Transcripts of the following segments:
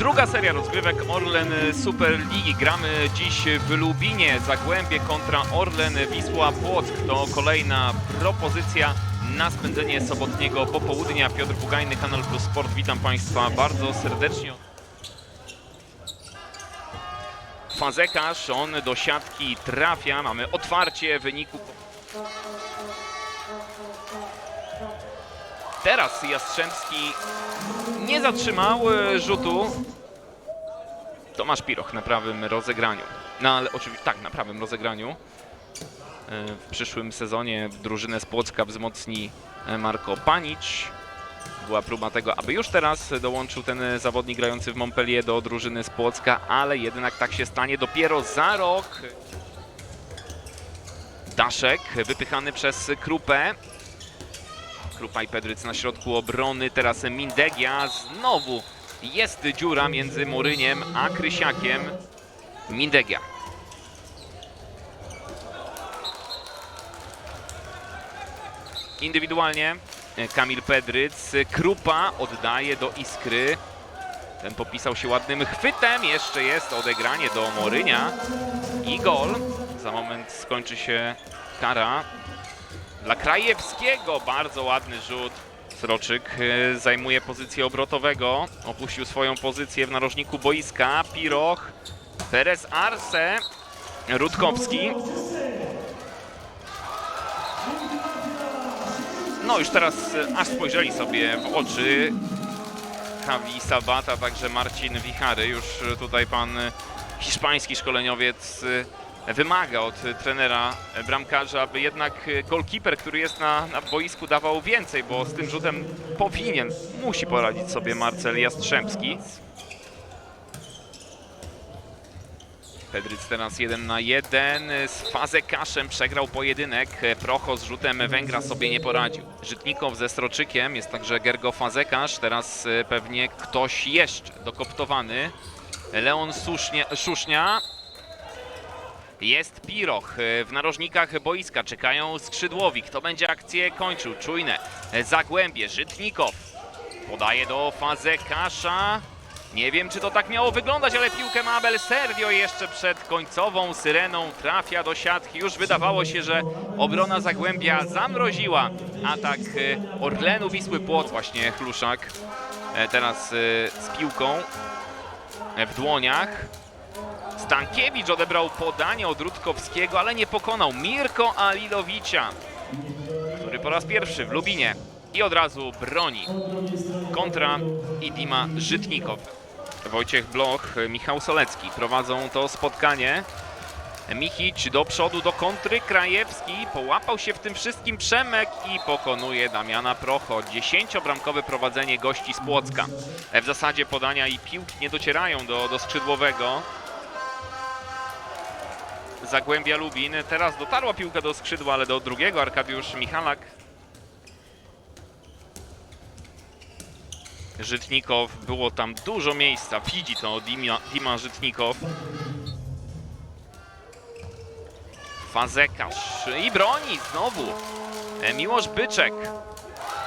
Druga seria rozgrywek Orlen Super Ligi. Gramy dziś w Lubinie. Zagłębie kontra Orlen Wisła Płock. To kolejna propozycja na spędzenie sobotniego popołudnia. Piotr Bugajny, Kanal Plus Sport. Witam Państwa bardzo serdecznie. Fazekarz, on do siatki trafia. Mamy otwarcie wyniku. Teraz Jastrzębski nie zatrzymał e, rzutu. Tomasz Piroch na prawym rozegraniu. No ale oczywiście tak, na prawym rozegraniu. E, W przyszłym sezonie drużynę z Płocka wzmocni e, Marko Panicz. Była próba tego, aby już teraz dołączył ten zawodnik grający w Montpellier do drużyny z Płocka, ale jednak tak się stanie dopiero za rok. Daszek wypychany przez Krupę. Krupa i Pedryc na środku obrony, teraz Mindegia, znowu jest dziura między Moryniem a Krysiakiem. Mindegia. Indywidualnie e, Kamil Pedryc, Krupa oddaje do Iskry. Ten popisał się ładnym chwytem, jeszcze jest odegranie do Morynia i gol. Za moment skończy się kara dla Krajewskiego. Bardzo ładny rzut. Sroczyk e, zajmuje pozycję obrotowego. Opuścił swoją pozycję w narożniku boiska. Piroch, Perez Arce, Rutkowski. No już teraz e, aż spojrzeli sobie w oczy Javi Sabata, także Marcin Wichary. Już tutaj pan hiszpański szkoleniowiec e, wymaga od trenera bramkarza, aby jednak golkiper, który jest na, na boisku dawał więcej, bo z tym rzutem powinien, musi poradzić sobie Marcel Jastrzębski. Pedryc teraz 1 na 1 z Fazekaszem przegrał pojedynek. Procho z rzutem Węgra sobie nie poradził. Żytnikow ze Stroczykiem, jest także Gergo Fazekasz, teraz e, pewnie ktoś jeszcze dokoptowany. Leon Susznia, Szusznia. Jest Piroch w narożnikach boiska, czekają skrzydłowi. Kto będzie akcję kończył? Czujne. Zagłębie, Żytnikow. Podaje do Fazekasza. Nie wiem, czy to tak miało wyglądać, ale piłkę ma Abel Sergio jeszcze przed końcową syreną. Trafia do siatki. Już wydawało się, że obrona Zagłębia zamroziła atak e, Orlenu Wisły Płoc. Właśnie Chluszak e, teraz e, z piłką w dłoniach. Stankiewicz odebrał podanie od Rutkowskiego, ale nie pokonał Mirko Alilowicza, który po raz pierwszy w Lubinie i od razu broni kontra Idima Żytnikow. Wojciech Bloch, Michał Solecki prowadzą to spotkanie. Michić do przodu, do kontry, Krajewski połapał się w tym wszystkim Przemek i pokonuje Damiana Procho. Dziesięciobramkowe prowadzenie gości z Płocka. W zasadzie podania i piłki nie docierają do, do skrzydłowego. Zagłębia Lubin. Teraz dotarła piłka do skrzydła, ale do drugiego Arkadiusz Michalak. Żytnikow, było tam dużo miejsca, widzi to Dima, Dima Żytnikow. Fazekarz i broni znowu Miłosz Byczek.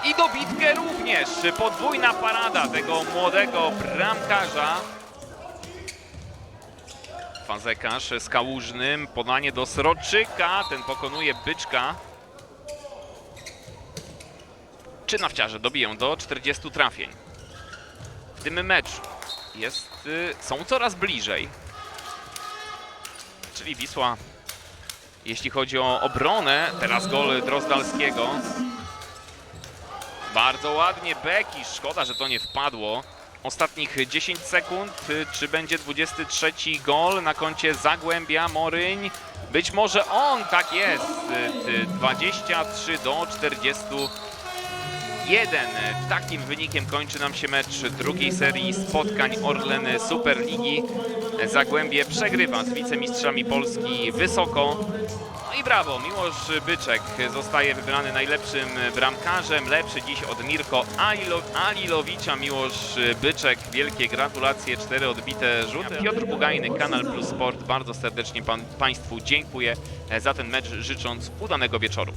I dobitkę również, podwójna parada tego młodego bramkarza. Fazekarz z Kałużnym, podanie do Sroczyka, ten pokonuje Byczka. Czy nawciarze dobiją do 40 trafień w tym meczu. Jest, y, są coraz bliżej. Czyli Wisła, jeśli chodzi o obronę, teraz gol Drozdalskiego. Bardzo ładnie Beki, szkoda, że to nie wpadło. Ostatnich 10 sekund, czy będzie 23 gol na koncie Zagłębia, Moryń? Być może on, tak jest, y, y, 23 do 40. Jeden. Takim wynikiem kończy nam się mecz drugiej serii spotkań Orlen Superligi. Zagłębie przegrywa z wicemistrzami Polski wysoko. No i brawo, Miłosz Byczek zostaje wybrany najlepszym bramkarzem, lepszy dziś od Mirko Alilo Alilowicza. Miłosz Byczek, wielkie gratulacje, cztery odbite rzuty. Piotr Bugajny, Kanal Plus Sport, bardzo serdecznie pan, Państwu dziękuję za ten mecz, życząc udanego wieczoru.